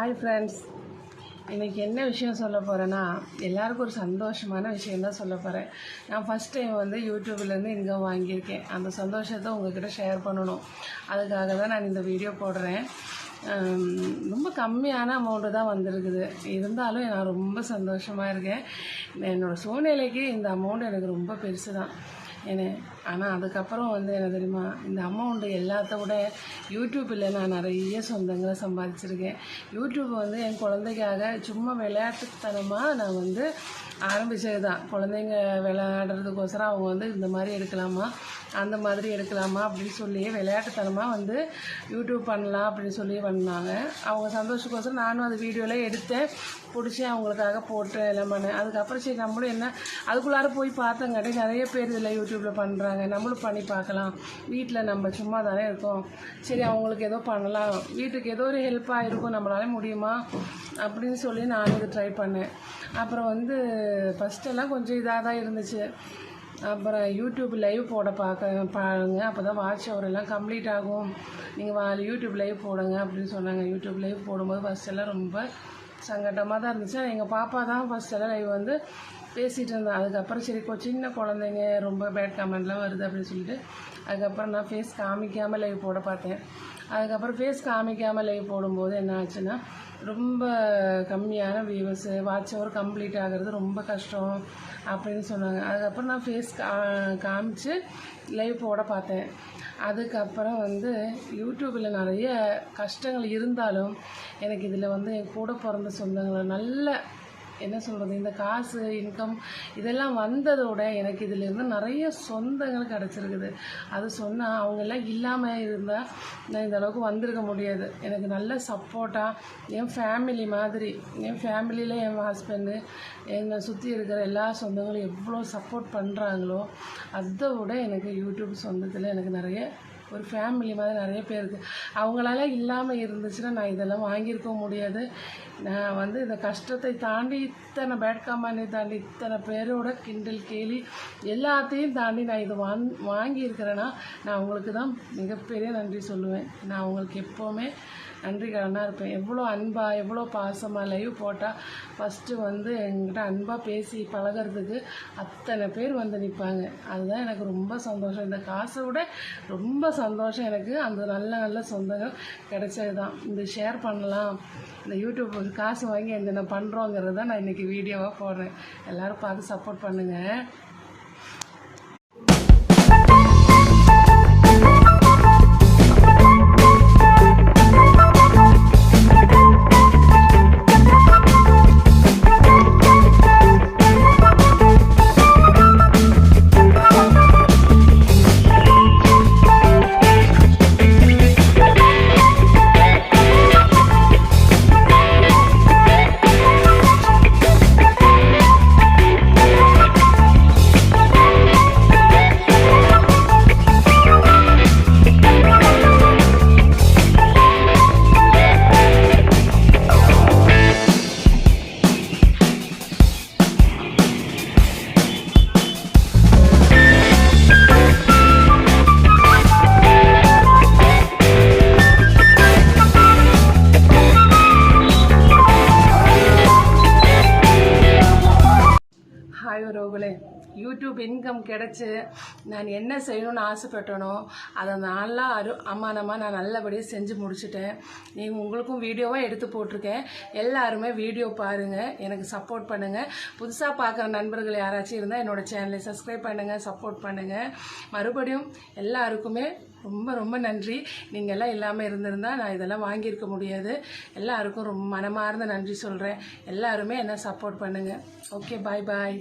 Hi friends இன்றைக்கி என்ன விஷயம் சொல்ல போகிறேன்னா எல்லாருக்கும் ஒரு சந்தோஷமான விஷயம் தான் சொல்ல போகிறேன் நான் ஃபஸ்ட் டைம் வந்து யூடியூப்லேருந்து இன்கம் வாங்கியிருக்கேன். அந்த சந்தோஷத்தை உங்ககிட்ட ஷேர் பண்ணணும். அதுக்காக தான் நான் இந்த வீடியோ போடுறேன். ரொம்ப கம்மியான அமௌண்ட்டு தான் வந்திருக்குது. இருந்தாலும் நான் ரொம்ப சந்தோஷமாக இருக்கேன். என்னோடய சூழ்நிலைக்கு இந்த அமௌண்ட் எனக்கு ரொம்ப பெருசு தான் என்ன ஆனால் அதுக்கப்புறம் வந்து என்ன தெரியுமா இந்த அமௌண்ட்டு எல்லாத்த விட யூடியூப்பில் நான் நிறைய சொந்தங்களை சம்பாதிச்சிருக்கேன். யூடியூப் வந்து என் குழந்தைக்காக சும்மா விளையாட்டுத்தனமாக நான் வந்து ஆரம்பித்தது தான் குழந்தைங்க விளையாடுறதுக்கோசரம் அவங்க வந்து இந்த மாதிரி எடுக்கலாமா அந்த மாதிரி எடுக்கலாமா அப்படின்னு சொல்லி விளையாட்டுத்தனமாக வந்து யூடியூப் பண்ணலாம் அப்படின்னு சொல்லி பண்ணாங்க. அவங்க சந்தோஷக்கோசரம் நானும் அந்த வீடியோலாம் எடுத்தேன். பிடிச்சி அவங்களுக்காக போட்டு எல்லாம் பண்ணேன். அதுக்கப்புறம் சரி நம்மளும் என்ன அதுக்குள்ளார போய் பார்த்தங்காட்டி நிறைய பேர் இதில் யூடியூப்பில் பண்ணுறாங்க நம்மளும் பண்ணி பார்க்கலாம். வீட்டில் நம்ம சும்மா தானே இருக்கோம். சரி அவங்களுக்கு ஏதோ பண்ணலாம். வீட்டுக்கு ஏதோ ஒரு ஹெல்ப்பாக இருக்கும். நம்மளால முடியுமா? அப்படின்னு சொல்லி நான் இது ட்ரை பண்ணேன். அப்புறம் வந்து ஃபஸ்ட்டெல்லாம் கொஞ்சம் இதாக தான் இருந்துச்சு. அப்புறம் யூடியூப் லைவ் போட பார்க்க பாருங்க. அப்போ தான் வாட்ச் ஹவர் எல்லாம் கம்ப்ளீட் ஆகும். நீங்கள் வா யூடியூப் லைவ் போடுங்க அப்படின்னு சொன்னாங்க. யூடியூப் லைவ் போடும்போது ஃபஸ்ட்டெல்லாம் ரொம்ப சங்கடமாக தான் இருந்துச்சு. எங்கள் பாப்பா தான் ஃபஸ்ட் எல்லாம் லைவ் வந்து பேசிகிட்டு இருந்தேன் அதுக்கப்புறம் சரி சின்ன குழந்தைங்க ரொம்ப பேட் கமெண்ட்லாம் வருது அப்படின்னு சொல்லிட்டு அதுக்கப்புறம் நான் ஃபேஸ் காமிக்காமல் லைவ் போட பார்த்தேன். அதுக்கப்புறம் ஃபேஸ் காமிக்காமல் லைவ் போடும்போது என்ன ஆச்சுன்னா ரொம்ப கம்மியான வியூவர்ஸு வாட்ச் ஹவர் கம்ப்ளீட் ஆகிறது ரொம்ப கஷ்டம் அப்படின்னு சொன்னாங்க. அதுக்கப்புறம் நான் ஃபேஸ் கா காமிச்சு லைவ் போட பார்த்தேன். அதுக்கப்புறம் வந்து யூடியூப்பில் நிறைய கஷ்டங்கள் இருந்தாலும் எனக்கு இதில் வந்து என் கூட பிறந்த சொந்தங்களை நல்ல என்ன சொல்கிறது இந்த காசு இன்கம் இதெல்லாம் வந்ததோட எனக்கு இதிலேருந்து நிறைய சொந்தங்கள் கிடச்சிருக்குது. அது சொன்னால் அவங்கெல்லாம் இல்லாமல் இருந்தால் நான் இந்த அளவுக்கு வந்திருக்க முடியாது. எனக்கு நல்ல சப்போர்ட்டாக என் ஃபேமிலி மாதிரி என் ஃபேமிலியில் என் ஹஸ்பண்டு என்னை சுற்றி இருக்கிற எல்லா சொந்தங்களும் எவ்வளோ சப்போர்ட் பண்ணுறாங்களோ அதை விட எனக்கு யூடியூப் சொந்தத்தில் எனக்கு நிறைய ஒரு ஃபேமிலி மாதிரி நிறைய பேர் இருக்குது அவங்களால இல்லாமல் இருந்துச்சுன்னா நான் இதெல்லாம் வாங்கியிருக்க முடியாது. நான் வந்து இந்த கஷ்டத்தை தாண்டி இத்தனை பேட் கம்பெனி தாண்டி இத்தனை பேரோட கிண்டல் கேலி எல்லாத்தையும் தாண்டி நான் இது வாங் வாங்கியிருக்கிறேன்னா நான் அவங்களுக்கு தான் மிகப்பெரிய நன்றி சொல்லுவேன். நான் அவங்களுக்கு எப்போவுமே நன்றி கடனாக இருப்பேன். எவ்வளோ அன்பாக எவ்வளோ பாசமாக லைவ் போட்டால் ஃபஸ்ட்டு வந்து என்கிட்ட அன்பாக பேசி பழகுறதுக்கு அத்தனை பேர் வந்து நிற்பாங்க அதுதான் எனக்கு ரொம்ப சந்தோஷம். இந்த காசை விட ரொம்ப சந்தோஷம் எனக்கு. அந்த நல்ல நல்ல சொந்தங்கள் கிடைச்சது தான் இந்த ஷேர் பண்ணலாம். இந்த யூடியூப் காசு வாங்கி என்னென்ன பண்ணுறோங்கிறத நான் இன்றைக்கி வீடியோவாக போடுறேன். எல்லோரும் பார்த்து சப்போர்ட் பண்ணுங்கள் ஹாய் உறவுகளே யூடியூப் இன்கம் கிடச்சி நான் என்ன செய்யணும்னு ஆசைப்பட்டனோ அதை நல்லா அரு அம்மானமாக நான் நல்லபடியாக செஞ்சு முடிச்சுட்டேன். நீங்கள் உங்களுக்கும் வீடியோவாக எடுத்து போட்டிருக்கேன். எல்லாருமே வீடியோ பாருங்கள் எனக்கு சப்போர்ட் பண்ணுங்கள் புதுசாக பார்க்குற நண்பர்கள் யாராச்சும் இருந்தால் என்னோட சேனலை சப்ஸ்கிரைப் பண்ணுங்கள் சப்போர்ட் பண்ணுங்கள் மறுபடியும் எல்லாருக்குமே ரொம்ப ரொம்ப நன்றி. நீங்கள் எல்லாம் இல்லாமல் இருந்திருந்தால் நான் இதெல்லாம் வாங்கியிருக்க முடியாது. எல்லாருக்கும் ரொம்ப மனமார்ந்த நன்றி சொல்கிறேன் எல்லாருமே என்ன சப்போர்ட் பண்ணுங்கள் ஓகே பாய் பாய்